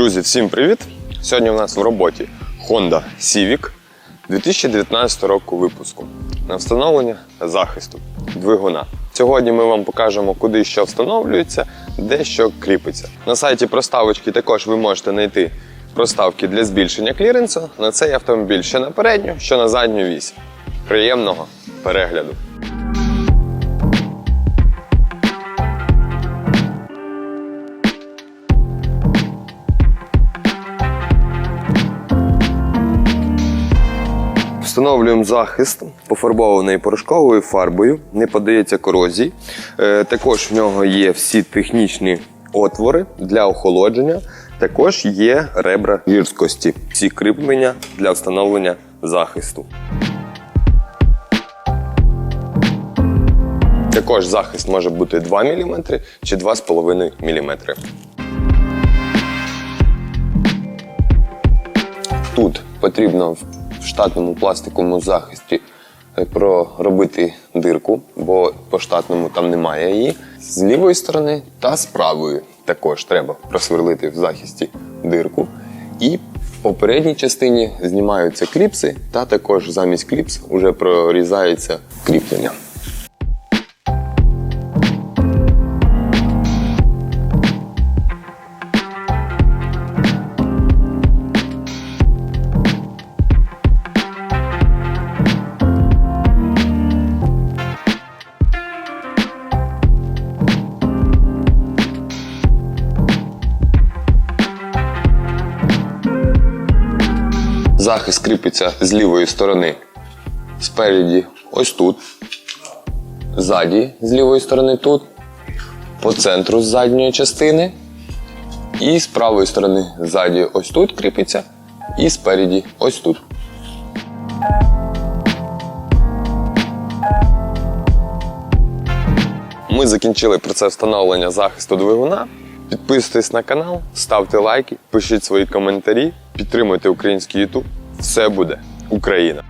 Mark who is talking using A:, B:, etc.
A: Друзі, всім привіт! Сьогодні у нас в роботі Honda Civic 2019 року випуску на встановлення захисту двигуна. Сьогодні ми вам покажемо, куди що встановлюється, де що кріпиться. На сайті проставочки також ви можете знайти проставки для збільшення кліренсу на цей автомобіль що на передню, що на задню вісь. Приємного перегляду! Встановлюємо захист, пофарбований порошковою фарбою, не подається корозії. Е, Також в нього є всі технічні отвори для охолодження. Також є ребра гірськості, всі кріплення для встановлення захисту. Також захист може бути 2 мм чи 2,5 мм. Тут потрібно в штатному пластиковому захисті е, проробити дирку, бо по штатному там немає її. З лівої сторони та з правої також треба просверлити в захисті дирку. І по передній частині знімаються кліпси, та також замість кліпс вже прорізається кріплення. Захист кріпиться з лівої сторони. Спереді ось тут. Ззаді з лівої сторони тут. По центру з задньої частини. І з правої сторони ззаді ось тут кріпиться. І спереді ось тут. Ми закінчили процес встановлення захисту двигуна. Підписуйтесь на канал, ставте лайки, пишіть свої коментарі, підтримуйте український YouTube. Все буде Україна!